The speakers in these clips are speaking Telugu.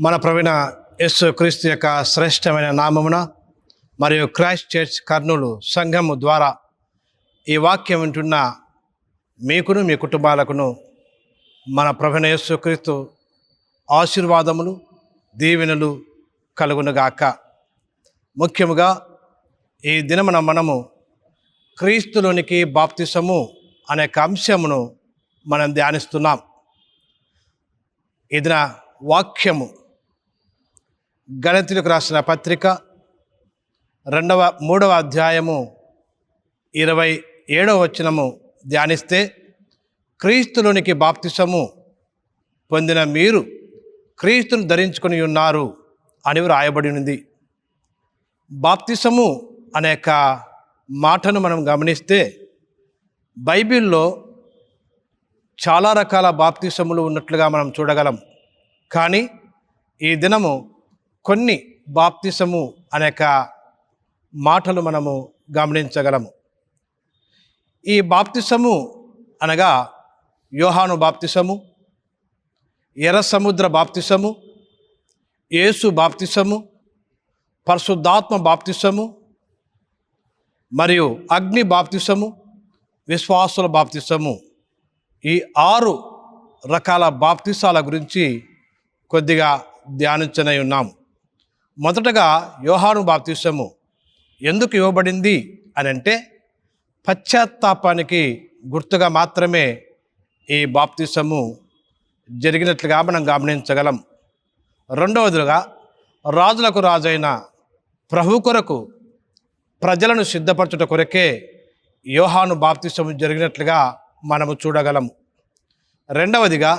మన ప్రవీణ యేసు క్రీస్తు యొక్క శ్రేష్టమైన నామమున మరియు క్రైస్ట్ చర్చ్ కర్నూలు సంఘము ద్వారా ఈ వాక్యం వింటున్న మీకును మీ కుటుంబాలకును మన ప్రవీణ యేసు క్రీస్తు ఆశీర్వాదములు దీవెనలు కలుగునుగాక. ముఖ్యముగా ఈ దినమున మనము క్రీస్తులోనికి బాప్తిసము అనే ఒక అంశమును మనం ధ్యానిస్తున్నాం. ఇది నా వాక్యము గణితులకు రాసిన పత్రిక రెండవ మూడవ అధ్యాయము ఇరవై ఏడవ వచనము ధ్యానిస్తే క్రీస్తులోనికి బాప్తిసము పొందిన మీరు క్రీస్తును ధరించుకొని ఉన్నారు అని వ్రాయబడి ఉంది. బాప్తిసము అనే యొక్క మాటను మనం గమనిస్తే బైబిల్లో చాలా రకాల బాప్తిసములు ఉన్నట్లుగా మనం చూడగలం. కానీ ఈ దినము కొన్ని బాప్తిసము అనేక మాటలు మనము గమనించగలము. ఈ బాప్తిసము అనగా యోహాను బాప్తిసము ఎర్ర సముద్ర బాప్తిసము యేసు బాప్తిసము పరిశుద్ధాత్మ బాప్తిసము మరియు అగ్ని బాప్తిసము విశ్వాసుల బాప్తిసము. ఈ ఆరు రకాల బాప్తిసాల గురించి కొద్దిగా ధ్యానించనై ఉన్నాము. మొదటగా యోహాను బాప్తిసము ఎందుకు ఇవ్వబడింది అని అంటే పశ్చాత్తాపానికి గుర్తుగా మాత్రమే ఈ బాప్తిసము జరిగినట్లుగా మనం గమనించగలం. రెండవదిగా రాజులకు రాజైన ప్రభు కొరకు ప్రజలను సిద్ధపరచుట కొరకే యోహాను బాప్తిసము జరిగినట్లుగా మనము చూడగలము రెండవదిగా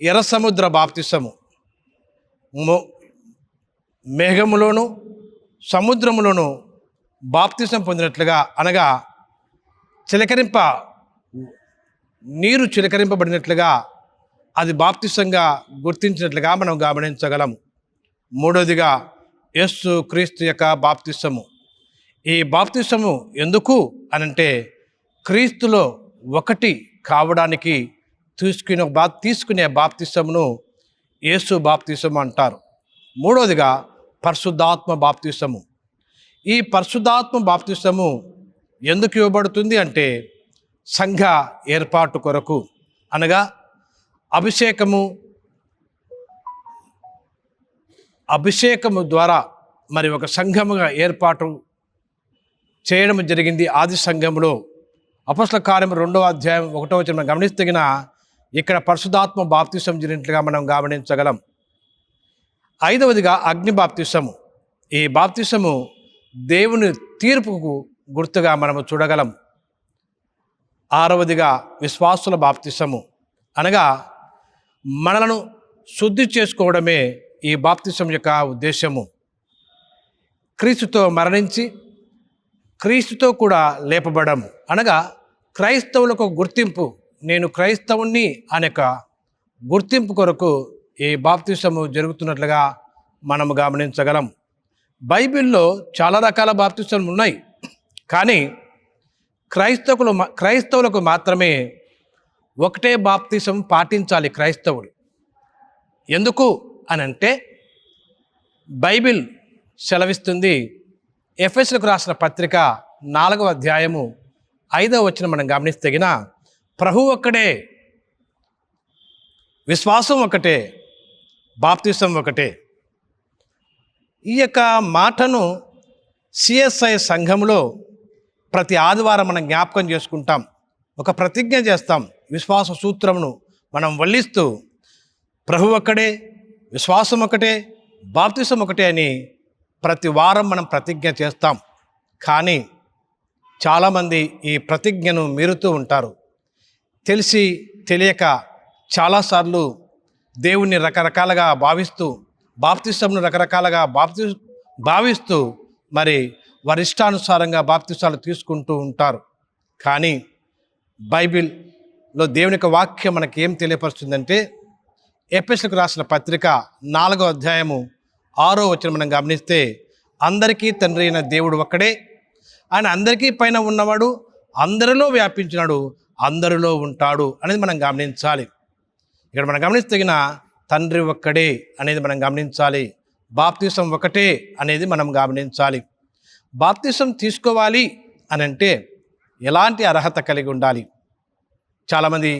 ఎర్ర సముద్ర బాప్తిసము మేఘములోను సముద్రములోను బాప్తిసం పొందినట్లుగా అనగా చిలకరింప నీరు చిలకరింపబడినట్లుగా అది బాప్తిసంగా గుర్తించినట్లుగా మనం గమనించగలం. మూడవదిగా యస్సు క్రీస్తు యొక్క బాప్తిసము. ఈ బాప్తిసము ఎందుకు అనంటే క్రీస్తులో ఒకటి కావడానికి తీసుకునే బా తీసుకునే బాప్తిసమును యేసు బాప్తిసము అంటారు. మూడవదిగా పరిశుద్ధాత్మ బాప్తిసము. ఈ పరిశుద్ధాత్మ బాప్తిసము ఎందుకు ఇవ్వబడుతుంది అంటే సంఘ ఏర్పాటు కొరకు అనగా అభిషేకము అభిషేకము ద్వారా మరి ఒక సంఘముగా ఏర్పాటు చేయడం జరిగింది. ఆది సంఘంలో అపస్ల కార్యం రెండవ అధ్యాయం ఒకటో వచ్చిన గమనిస్తగిన ఇక్కడ పరిశుధాత్మ బాప్తిసం జరిగినట్లుగా మనం గమనించగలం. ఐదవదిగా అగ్ని బాప్తిసము. ఈ బాప్తిసము దేవుని తీర్పుకు గుర్తుగా మనము చూడగలం. ఆరవదిగా విశ్వాసుల బాప్తిసము. అనగా మనలను శుద్ధి చేసుకోవడమే ఈ బాప్తిసం యొక్క ఉద్దేశము. క్రీస్తుతో మరణించి క్రీస్తుతో కూడా లేపబడము. అనగా క్రైస్తవులకు గుర్తింపు నేను క్రైస్తవుణ్ణి అనే గుర్తింపు కొరకు ఈ బాప్తిసము జరుగుతున్నట్లుగా మనము గమనించగలం. బైబిల్లో చాలా రకాల బాప్తిసములు ఉన్నాయి. కానీ క్రైస్తవులు క్రైస్తవులకు మాత్రమే ఒకటే బాప్తిసం పాటించాలి క్రైస్తవులు. ఎందుకు అని అంటే బైబిల్ సెలవిస్తుంది ఎఫ్ఎస్లకు రాసిన పత్రిక నాలుగవ అధ్యాయము ఐదవ వచ్చిన మనం గమనిస్తగిన ప్రభు ఒక్కడే విశ్వాసం ఒకటే బాప్తిసం ఒకటే. ఈ యొక్క మాటను సిఎస్ఐ సంఘంలో ప్రతి ఆదివారం మనం జ్ఞాపకం చేసుకుంటాం. ఒక ప్రతిజ్ఞ చేస్తాం. విశ్వాస సూత్రమును మనం వల్లిస్తూ ప్రభు ఒక్కడే విశ్వాసం ఒకటే బాప్తిసం ఒకటే అని ప్రతి వారం మనం ప్రతిజ్ఞ చేస్తాం. కానీ చాలామంది ఈ ప్రతిజ్ఞను మీరుతూ ఉంటారు. తెలిసి తెలియక చాలాసార్లు దేవుణ్ణి రకరకాలుగా భావిస్తూ బాప్తిసంను రకరకాలుగా బాప్తి భావిస్తూ మరి వారి ఇష్టానుసారంగా బాప్తిసాలు తీసుకుంటూ ఉంటారు. కానీ బైబిల్లో దేవుని యొక్క వాక్యం మనకి ఏం తెలియపరుస్తుందంటే ఎపిసలకు రాసిన పత్రిక నాలుగో అధ్యాయము ఆరో వచ్చిన మనం గమనిస్తే అందరికీ తండ్రి అయిన దేవుడు ఒక్కడే. ఆయన అందరికీ పైన ఉన్నవాడు అందరిలో వ్యాపించినాడు అందరిలో ఉంటాడు అనేది మనం గమనించాలి. ఇక్కడ మనం గమనిస్తగిన తండ్రి ఒక్కడే అనేది మనం గమనించాలి. బాప్తీసం ఒకటే అనేది మనం గమనించాలి. బాప్తీసం తీసుకోవాలి అని అంటే ఎలాంటి అర్హత కలిగి ఉండాలి? చాలామంది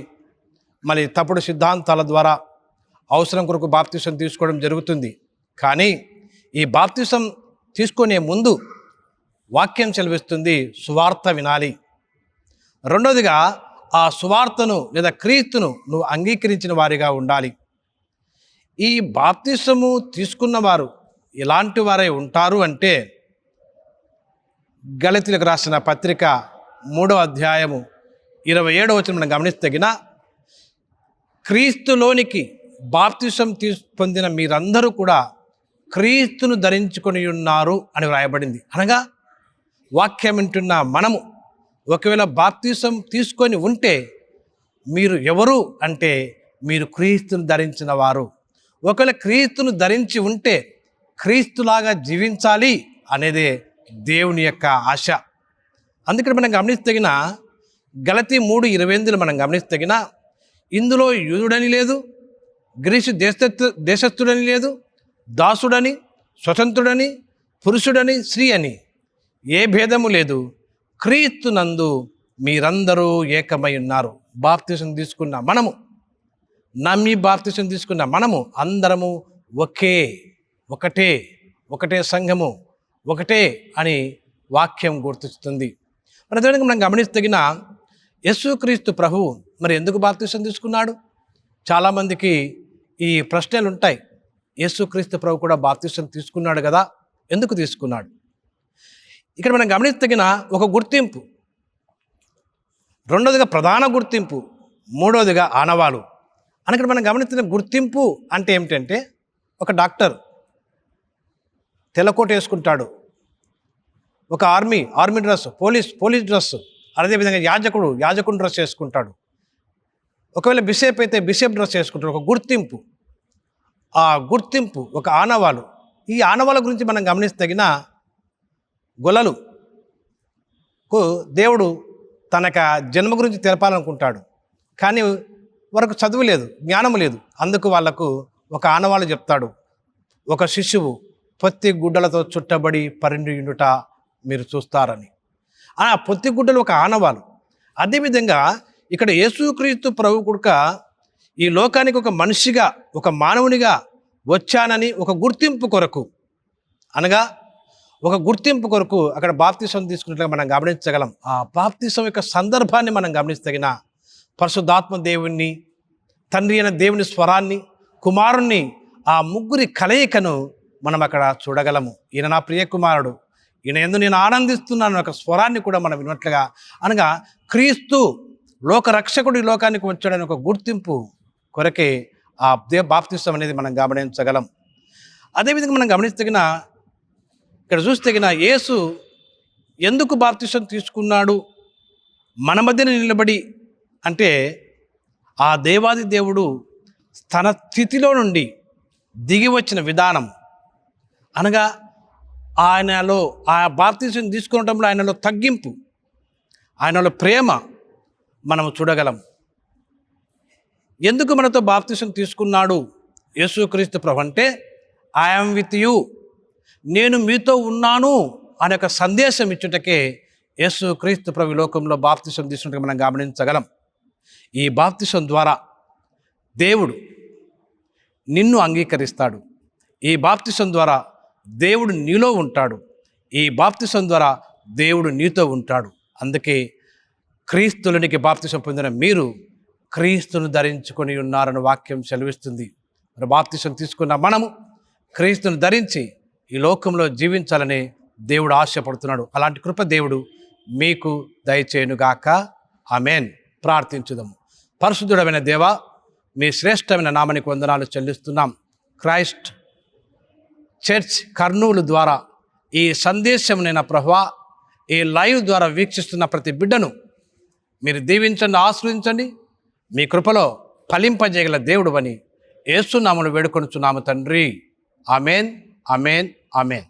మరి తప్పుడు సిద్ధాంతాల ద్వారా అవసరం కొరకు బాప్తీసం తీసుకోవడం జరుగుతుంది. కానీ ఈ బాప్తీసం తీసుకునే ముందు వాక్యం చెలవిస్తుంది సువార్త వినాలి. రెండోదిగా ఆ సువార్తను లేదా క్రీస్తును నువ్వు అంగీకరించిన వారిగా ఉండాలి. ఈ బాప్తిసము తీసుకున్న వారు ఎలాంటి వారై ఉంటారు అంటే గళితులకు రాసిన పత్రిక మూడవ అధ్యాయము ఇరవై ఏడవ వచ్చిన మనం గమనిస్తగిన క్రీస్తులోనికి బాప్తిసం తీసు పొందిన మీరందరూ కూడా క్రీస్తును ధరించుకొని ఉన్నారు అని వ్రాయబడింది. అనగా వాక్యం వింటున్న మనము ఒకవేళ బాప్తీసం తీసుకొని ఉంటే మీరు ఎవరు అంటే మీరు క్రీస్తును ధరించిన వారు. ఒకవేళ క్రీస్తును ధరించి ఉంటే క్రీస్తులాగా జీవించాలి అనేదే దేవుని యొక్క ఆశ. అందుకని మనం గమనిస్తగిన గలతి మూడు ఇరవై ఎనిమిదిలో మనం గమనిస్తగిన ఇందులో యూదుడని లేదు గ్రీసు దేశ దేశస్థుడని లేదు దాసుడని స్వతంత్రుడని పురుషుడని స్త్రీ అని ఏ భేదము లేదు. క్రీస్తునందు మీరందరూ ఏకమై ఉన్నారు. బాప్తిసం తీసుకున్న మనము నమ్మి బాప్తిసం తీసుకున్న మనము అందరము ఒకే ఒకటే ఒకటే సంఘము ఒకటే అని వాక్యం గుర్తిస్తుంది. మరి మనం గమనిస్తగిన యేసుక్రీస్తు ప్రభువు మరి ఎందుకు బాప్తిసం తీసుకున్నాడు? చాలామందికి ఈ ప్రశ్నలు ఉంటాయి యేసుక్రీస్తు ప్రభు కూడా బాప్తిసం తీసుకున్నాడు కదా? ఎందుకు తీసుకున్నాడు? ఇక్కడ మనం గమనిస్తగిన ఒక గుర్తింపు. రెండోదిగా ప్రధాన గుర్తింపు మూడోదిగా ఆనవాలు. అని ఇక్కడ మనం గమనిస్తున్న గుర్తింపు అంటే ఏమిటంటే ఒక డాక్టర్ తెల్లకోట వేసుకుంటాడు. ఒక army army dress police police dress అదేవిధంగా యాజకుడు యాజకుడు డ్రెస్ వేసుకుంటాడు. ఒకవేళ బిషప్ అయితే బిషప్ డ్రెస్ వేసుకుంటాడు. ఒక గుర్తింపు. ఆ గుర్తింపు ఒక ఆనవాలు. ఈ ఆనవాల గురించి మనం గమనిస్తగిన గొలలు కు దేవుడు తనక జన్మ గురించి తెలపాలనుకుంటాడు. కానీ వరకు చదువు లేదు జ్ఞానం లేదు. అందుకు వాళ్ళకు ఒక ఆనవాళ్ళు చెప్తాడు. ఒక శిశువు పొత్తి గుడ్డలతో చుట్టబడి పరిణియుట మీరు చూస్తారని. ఆ పొత్తి గుడ్డలు ఒక ఆనవాలు అదేవిధంగా ఇక్కడ యేసుక్రీస్తు ప్రభు కుడుక ఈ లోకానికి ఒక మనిషిగా ఒక మానవునిగా వచ్చానని ఒక గుర్తింపు కొరకు అనగా ఒక గుర్తింపు కొరకు అక్కడ బాప్తిసం తీసుకున్నట్లుగా మనం గమనించగలం. ఆ బాప్తిసం యొక్క సందర్భాన్ని మనం గమనిస్తగిన పరిశుద్ధాత్మ దేవుణ్ణి తండ్రి అయిన దేవుని స్వరాన్ని కుమారుణ్ణి ఆ ముగ్గురి కలయికను మనం అక్కడ చూడగలము. ఈయన నా ప్రియ కుమారుడు. ఈయన ఎందు నేను ఆనందిస్తున్నాను ఒక స్వరాన్ని కూడా మనం విన్నట్లుగా అనగా క్రీస్తు లోక రక్షకుడు ఈ లోకానికి వచ్చాడని ఒక గుర్తింపు కొరకే ఆ దే బాప్తిసం అనేది మనం గమనించగలం. అదేవిధంగా మనం గమనించగిన ఇక్కడ చూస్తే యేసు ఎందుకు బాప్తిష్టం తీసుకున్నాడు? మన మధ్యన నిలబడి అంటే ఆ దేవాది దేవుడు తన స్థితిలో నుండి దిగి వచ్చిన విధానం. అనగా ఆయనలో ఆ బాప్తిసం తీసుకునటంలో ఆయనలో తగ్గింపు ఆయనలో ప్రేమ మనం చూడగలం. ఎందుకు మనతో బాప్తిసం తీసుకున్నాడు యేసుక్రీస్తు ప్రభు అంటే ఐఎమ్ విత్ యూ నేను మీతో ఉన్నాను అనే ఒక సందేశం ఇచ్చుటకే యేసు క్రీస్తు ప్రభు లోకంలో బాప్తిసం తీసుకుంటే మనం గమనించగలం. ఈ బాప్తిసం ద్వారా దేవుడు నిన్ను అంగీకరిస్తాడు. ఈ బాప్తిసం ద్వారా దేవుడు నీలో ఉంటాడు. ఈ బాప్తిసం ద్వారా దేవుడు నీతో ఉంటాడు. అందుకే క్రీస్తులనికి బాప్తిసం పొందిన మీరు క్రీస్తును ధరించుకొని ఉన్నారని వాక్యం సెలవిస్తుంది. మరి బాప్తిసం తీసుకున్న మనము క్రీస్తును ధరించి ఈ లోకంలో జీవించాలని దేవుడు ఆశపడుతున్నాడు. అలాంటి కృప దేవుడు మీకు దయచేయునుగాక. ఆమెన్. ప్రార్థించుదాము పరిశుద్ధుడమైన దేవ మీ శ్రేష్టమైన నామనికి వందనాలు చెల్లిస్తున్నాం. క్రైస్ట్ చర్చ్ కర్నూలు ద్వారా ఈ సందేశమునైన ప్రభా ఈ లైవ్ ద్వారా వీక్షిస్తున్న ప్రతి బిడ్డను మీరు దీవించండి ఆశ్రయించండి. మీ కృపలో ఫలింపజేయగల దేవుడు అని ఏసునామను వేడుకొనుచున్నాము తండ్రి. అమేన్ అమేన్ ఆమెన్